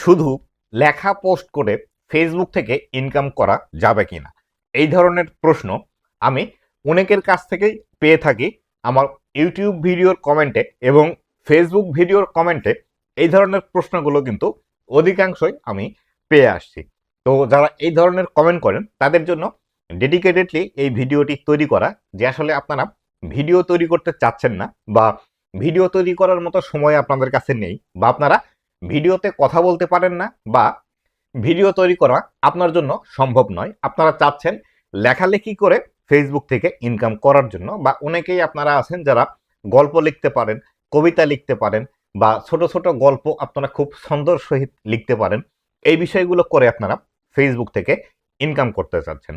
শুধু লেখা পোস্ট করে ফেসবুক থেকে ইনকাম করা যাবে কি না এই ধরনের প্রশ্ন আমি অনেকের কাছ থেকেই পেয়ে থাকি আমার ইউটিউব ভিডিওর কমেন্টে এবং ফেসবুক ভিডিওর কমেন্টে এই ধরনের প্রশ্নগুলো কিন্তু অধিকাংশই আমি পেয়ে আসছি। তো যারা এই ধরনের কমেন্ট করেন, তাদের জন্য ডেডিকেটেডলি এই ভিডিওটি তৈরি করা যে আসলে আপনারা ভিডিও তৈরি করতে চাচ্ছেন না বা ভিডিও তৈরি করার মতো সময় আপনাদের কাছে নেই বা আপনারা ভিডিওতে কথা বলতে পারেন না বা ভিডিও তৈরি করা আপনার জন্য সম্ভব নয়। আপনারা চাচ্ছেন লেখালেখি করে ফেসবুক থেকে ইনকাম করার জন্য বা অনেকেই আপনারা আছেন যারা গল্প লিখতে পারেন, কবিতা লিখতে পারেন বা ছোট ছোট গল্প আপনারা খুব সুন্দর সহিত লিখতে পারেন। এই বিষয়গুলো করে আপনারা ফেসবুক থেকে ইনকাম করতে চাচ্ছেন।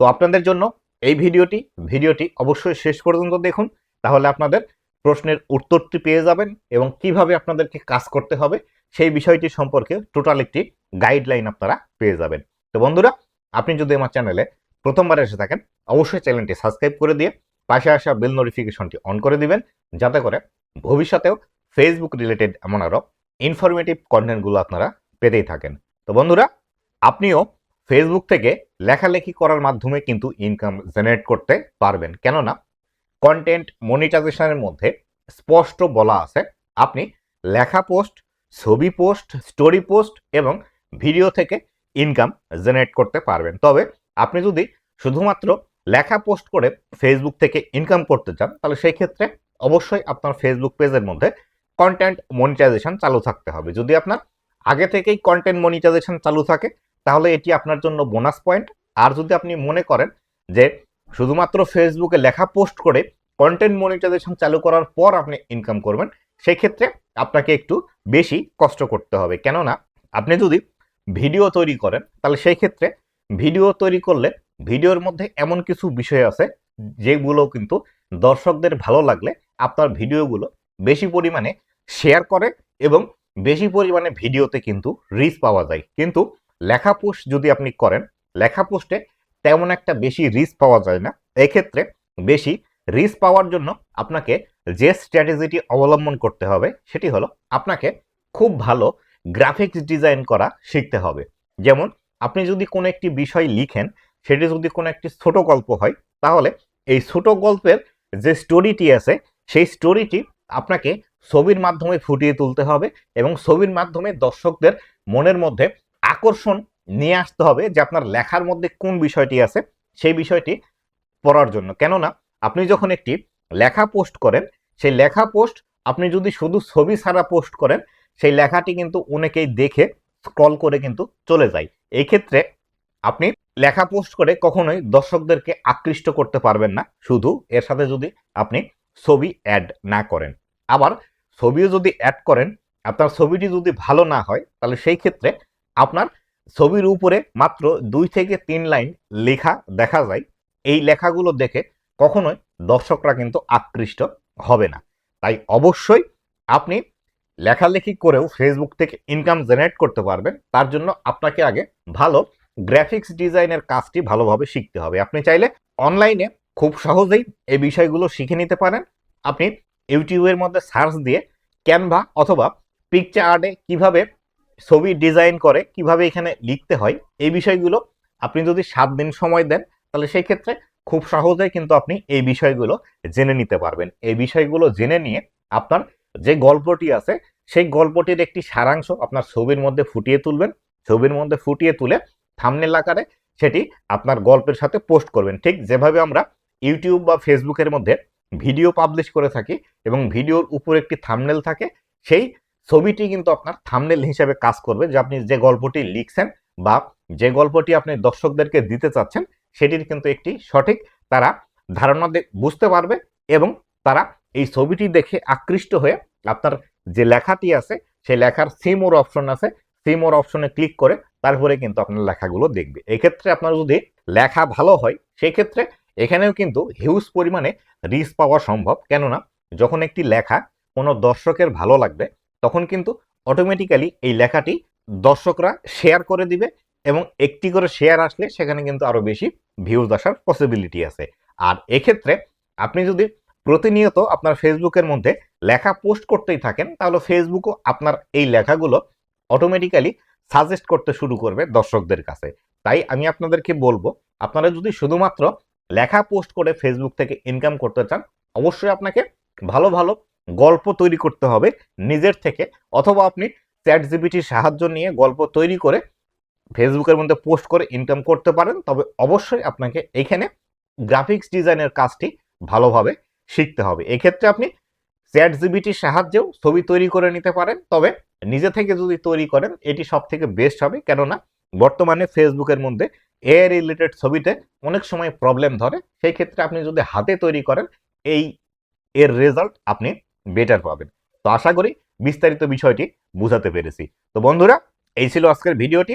তো আপনাদের জন্য এই ভিডিওটি ভিডিওটি অবশ্যই শেষ পর্যন্ত দেখুন। তাহলে আপনাদের প্রশ্নের উত্তরটি পেয়ে যাবেন এবং কীভাবে আপনাদেরকে কাজ করতে হবে সেই বিষয়টি সম্পর্কে টোটাল একটি গাইডলাইন আপনারা পেয়ে যাবেন। তো বন্ধুরা, আপনি যদি আমার চ্যানেলে প্রথমবার এসে থাকেন, অবশ্যই চ্যানেলটি সাবস্ক্রাইব করে দিয়ে পাশে আসা বেল নোটিফিকেশনটি অন করে দিবেন, যাতে করে ভবিষ্যতেও ফেসবুক রিলেটেড এমন আরও ইনফরমেটিভ কন্টেন্টগুলো আপনারা পেতেই থাকেন। তো বন্ধুরা, আপনিও ফেসবুক থেকে লেখালেখি করার মাধ্যমে কিন্তু ইনকাম জেনারেট করতে পারবেন। কেননা কন্টেন্ট মনিটাইজেশনের মধ্যে স্পষ্ট বলা আছে, আপনি লেখা পোস্ট ছবি পোস্ট, স্টোরি পোস্ট এবং ভিডিও থেকে ইনকাম জেনারেট করতে পারবেন। তবে আপনি যদি শুধুমাত্র লেখা পোস্ট করে ফেসবুক থেকে ইনকাম করতে চান, তাহলে সেই ক্ষেত্রে অবশ্যই আপনার ফেসবুক পেজের মধ্যে কন্টেন্ট মনিটাইজেশন চালু থাকতে হবে। যদি আপনার আগে থেকেই কন্টেন্ট মনিটাইজেশন চালু থাকে, তাহলে এটি আপনার জন্য বোনাস পয়েন্ট আর যদি আপনি মনে করেন যে শুধুমাত্র ফেসবুকে লেখা পোস্ট করে কন্টেন্ট মনিটাইজেশন চালু করার পর আপনি ইনকাম করবেন সেই ক্ষেত্রে আপনাকে একটু বেশি কষ্ট করতে হবে। কেননা আপনি যদি ভিডিও তৈরি করেন, তাহলে সেই ক্ষেত্রে ভিডিও তৈরি করলে ভিডিওর মধ্যে এমন কিছু বিষয় আছে, যেগুলো কিন্তু দর্শকদের ভালো লাগলে আপনার ভিডিওগুলো বেশি পরিমাণে শেয়ার করে এবং বেশি পরিমাণে ভিডিওতে কিন্তু রিচ পাওয়া যায়। কিন্তু লেখা পোস্ট যদি আপনি করেন, লেখা পোস্টে তেমন একটা বেশি রিচ পাওয়া যায় না। এক্ষেত্রে বেশি রিচ পাওয়ার জন্য আপনাকে যে স্ট্র্যাটেজিটি অবলম্বন করতে হবে, সেটি হলো আপনাকে খুব ভালো গ্রাফিক্স ডিজাইন করা শিখতে হবে। যেমন, আপনি যদি কোনো একটি বিষয় লিখেন, সেটি যদি কোনো একটি ছোট গল্প হয়, তাহলে এই ছোট গল্পের যে স্টোরিটি আছে, সেই স্টোরিটি আপনাকে ছবির মাধ্যমে ফুটিয়ে তুলতে হবে এবং ছবির মাধ্যমে দর্শকদের মনের মধ্যে আকর্ষণ নিয়ে আসতে হবে যে আপনার লেখার মধ্যে কোন বিষয়টি আছে, সেই বিষয়টি পড়ার জন্য। কেননা আপনি যখন একটি লেখা পোস্ট করেন, সেই লেখা পোস্ট আপনি যদি শুধু ছবি ছাড়া পোস্ট করেন, সেই লেখাটি কিন্তু অনেকেই দেখে স্ক্রল করে কিন্তু চলে যায়। এই ক্ষেত্রে আপনি লেখা পোস্ট করে কখনোই দর্শকদেরকে আকৃষ্ট করতে পারবেন না। শুধু এর সাথে যদি আপনি ছবি অ্যাড না করেন। আবার ছবিও যদি অ্যাড করেন আপনার ছবিটি যদি ভালো না হয়, তাহলে সেই ক্ষেত্রে আপনার ছবির উপরে মাত্র দুই থেকে তিন লাইন লেখা দেখা যায়। এই লেখাগুলো দেখে কখনোই দর্শকরা কিন্তু আকৃষ্ট হবে না। তাই অবশ্যই আপনি লেখালেখি করেও ফেসবুক থেকে ইনকাম জেনারেট করতে পারবেন। তার জন্য আপনাকে আগে ভালো গ্রাফিক্স ডিজাইনের কাজটি ভালোভাবে শিখতে হবে। আপনি চাইলে অনলাইনে খুব সহজেই এই বিষয়গুলো শিখে নিতে পারেন। আপনি ইউটিউবের মধ্যে সার্চ দিয়ে ক্যানভা অথবা পিকচার আর্টে কীভাবে ছবি ডিজাইন করে, কীভাবে এখানে লিখতে হয়, এই বিষয়গুলো আপনি যদি সাত দিন সময় দেন, তাহলে সেই ক্ষেত্রে খুব সহজেই কিন্তু আপনি এই বিষয়গুলো জেনে নিতে পারবেন। এই বিষয়গুলো জেনে নিয়ে আপনার যে গল্পটি আছে, সেই গল্পটির একটি সারাংশ আপনার ছবির মধ্যে ফুটিয়ে তুলবেন। ছবির মধ্যে ফুটিয়ে তুলে থামনেল আকারে সেটি আপনার গল্পের সাথে পোস্ট করবেন। ঠিক যেভাবে আমরা ইউটিউব বা ফেসবুকের মধ্যে ভিডিও পাবলিশ করে থাকি এবং ভিডিওর উপর একটি থামনেল থাকে, সেই ছবিটি কিন্তু আপনার থামনেল হিসেবে কাজ করবে যে আপনি যে গল্পটি লিখছেন বা যে গল্পটি আপনি দর্শকদেরকে দিতে চাচ্ছেন সেটির কিন্তু একটি সঠিক তারা ধারণা বুঝতে পারবে এবং তারা এই ছবিটি দেখে আকৃষ্ট হয়ে আপনার যে লেখাটি আছে, সেই লেখার সিমোর অপশন আছে সিমোর অপশনে ক্লিক করে তারপরে কিন্তু আপনার লেখাগুলো দেখবে। এক্ষেত্রে আপনার যদি লেখা ভালো হয় সেই ক্ষেত্রে এখানেও কিন্তু হিউজ পরিমাণে রিচ পাওয়া সম্ভব। কেননা যখন একটি লেখা কোনো দর্শকের ভালো লাগবে, তখন কিন্তু অটোমেটিক্যালি এই লেখাটি দর্শকরা শেয়ার করে দিবে এবং একটি করে শেয়ার আসলে সেখানে কিন্তু আরও বেশি ভিউজ আসার পসিবিলিটি আছে। আর এক্ষেত্রে আপনি যদি প্রতিনিয়ত আপনার ফেসবুকের মধ্যে লেখা পোস্ট করতেই থাকেন, তাহলে ফেসবুকও আপনার এই লেখাগুলো অটোমেটিক্যালি সাজেস্ট করতে শুরু করবে দর্শকদের কাছে। তাই আমি আপনাদেরকে বলব, আপনারা যদি শুধুমাত্র লেখা পোস্ট করে ফেসবুক থেকে ইনকাম করতে চান, অবশ্যই আপনাকে ভালো ভালো গল্প তৈরি করতে হবে নিজের থেকে, অথবা আপনি চ্যাট জিবিটির সাহায্য নিয়ে গল্প তৈরি করে ফেসবুকের মধ্যে পোস্ট করে ইনকাম করতে পারেন, তবে অবশ্যই আপনাকে এখানে গ্রাফিক্স ডিজাইনের কাজটি ভালোভাবে শিখতে হবে। এক্ষেত্রে আপনি চ্যাট জিবিটির সাহায্যেও ছবি তৈরি করে নিতে পারেন, তবে নিজে থেকে যদি তৈরি করেন, এটি সব থেকে বেস্ট হবে। কেননা, বর্তমানে ফেসবুকের মধ্যে এ রিলেটেড ছবিতে অনেক সময় প্রবলেম ধরে। সেই ক্ষেত্রে আপনি যদি হাতে তৈরি করেন, এই এর রেজাল্ট আপনি বেটার পাবেন। তো আশা করি বিস্তারিত বিষয়টি বুঝাতে পেরেছি। তো বন্ধুরা, এই ছিল আজকের ভিডিওটি।